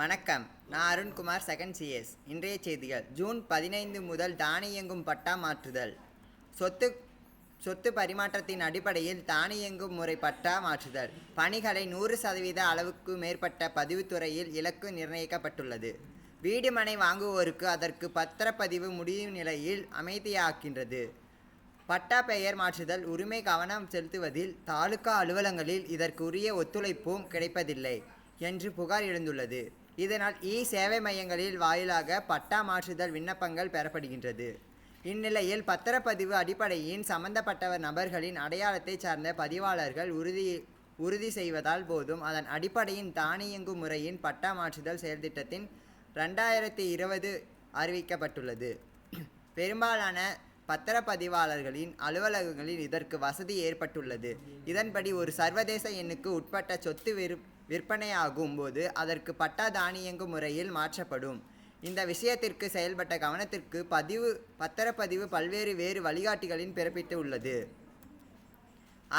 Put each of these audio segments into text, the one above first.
வணக்கம். நான் Arunkumar second CS இன்றைய செய்திகள். ஜூன் பதினைந்து முதல் தானியங்கும் பட்டா மாற்றுதல். சொத்து சொத்து பரிமாற்றத்தின் அடிப்படையில் தானியங்கும் முறை பட்டா மாற்றுதல். பணிகளை நூறு சதவீத அளவுக்கு மேற்பட்ட பதிவுத்துறையில் இலக்கு நிர்ணயிக்கப்பட்டுள்ளது. வீடு மனை வாங்குவோருக்கு அதற்கு பத்திரப்பதிவு முடியும் நிலையில் அமைதியாக்கின்றது. பட்டா பெயர் மாற்றுதல் உரிமை கவனம் செலுத்துவதில் தாலுகா அலுவலங்களில் இதற்கு உரிய ஒத்துழைப்பும் கிடைப்பதில்லை என்று புகார் எழுந்துள்ளது. இதனால் இ சேவை மையங்களில் வாயிலாக பட்டா மாற்றுதல் விண்ணப்பங்கள் பெறப்படுகின்றது. இந்நிலையில் பத்திரப்பதிவு அடிப்படையின் சம்பந்தப்பட்ட நபர்களின் அடையாளத்தை சார்ந்த பதிவாளர்கள் உறுதி உறுதி செய்வதால் போதும். அதன் அடிப்படையின் தானியங்கு முறையின் பட்டா மாற்றுதல் செயல்திட்டத்தின் ரெண்டாயிரத்தி இருபது அறிவிக்கப்பட்டுள்ளது. பெரும்பாலான பத்திரப்பதிவாளர்களின் அலுவலகங்களில் இதற்கு வசதி ஏற்பட்டுள்ளது. இதன்படி ஒரு சர்வதேச எண்ணுக்கு உட்பட்ட சொத்து விரு விற்பனையாகும் போது அதற்கு பட்டா தானியங்கு முறையில் மாற்றப்படும். இந்த விஷயத்திற்கு செயல்பட்ட கவனத்திற்கு பதிவு பத்திரப்பதிவு பல்வேறு வேறு வழிகாட்டிகளின் பிறப்பித்து உள்ளது.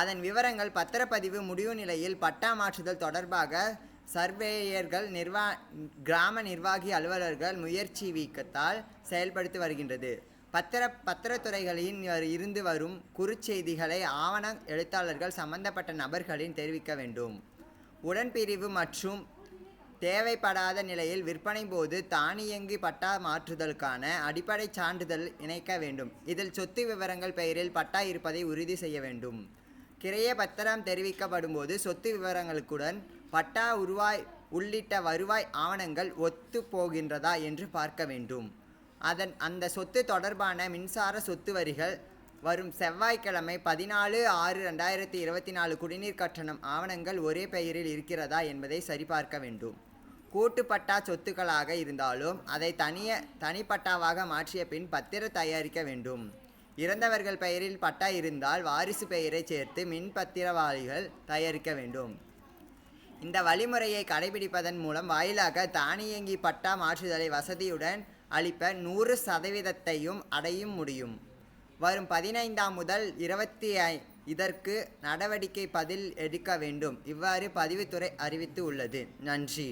அதன் விவரங்கள் பத்திரப்பதிவு முடிவு நிலையில் பட்டா மாற்றுதல் தொடர்பாக சர்வேயர்கள் நிர்வா கிராம நிர்வாகி அலுவலர்கள் முயற்சி வீக்கத்தால் செயல்படுத்தி வருகின்றது. பத்திர பத்திரத்துறைகளின் இருந்து வரும் குறுச்செய்திகளை ஆவண எழுத்தாளர்கள் சம்பந்தப்பட்ட நபர்களின் தெரிவிக்க வேண்டும். உடன்பிரிவு மற்றும் தேவைப்படாத நிலையில் விற்பனை போது தானியங்கி பட்டா மாற்றுதலுக்கான அடிப்படை சான்றிதழ் இணைக்க வேண்டும். இதில் சொத்து விவரங்கள் பெயரில் பட்டா இருப்பதை உறுதி செய்ய வேண்டும். கிரைய பத்திரம் தெரிவிக்கப்படும் போது சொத்து விவரங்களுக்குடன் பட்டா உருவாய் உள்ளிட்ட வருவாய் ஆவணங்கள் ஒத்து போகின்றதா என்று பார்க்க வேண்டும். அதன் அந்த சொத்து தொடர்பான மின்சார சொத்து வரிகள் வரும் செவ்வாய்க்கிழமை பதினாலு ஆறு ரெண்டாயிரத்தி இருபத்தி நாலு குடிநீர் கட்டணம் ஆவணங்கள் ஒரே பெயரில் இருக்கிறதா என்பதை சரிபார்க்க வேண்டும். கூட்டுப்பட்டா சொத்துக்களாக இருந்தாலும் அதை தனிய தனிப்பட்டாவாக மாற்றிய பின் பத்திர தயாரிக்க வேண்டும். இறந்தவர்கள் பெயரில் பட்டா இருந்தால் வாரிசு பெயரை சேர்த்து மின் பத்திரவாளிகள் தயாரிக்க வேண்டும். இந்த வழிமுறையை கடைபிடிப்பதன் மூலம் வாயிலாக தானியங்கி பட்டா மாற்றுதலை வசதியுடன் அளிப்ப நூறு சதவீதத்தையும் அடையும் முடியும். வரும் பதினைந்தாம் முதல் இருபத்தி ஐ இதற்கு நடவடிக்கை பதில் எடுக்க வேண்டும். இவ்வாறு பதிவுத்துறை அறிவித்து உள்ளது. நன்றி.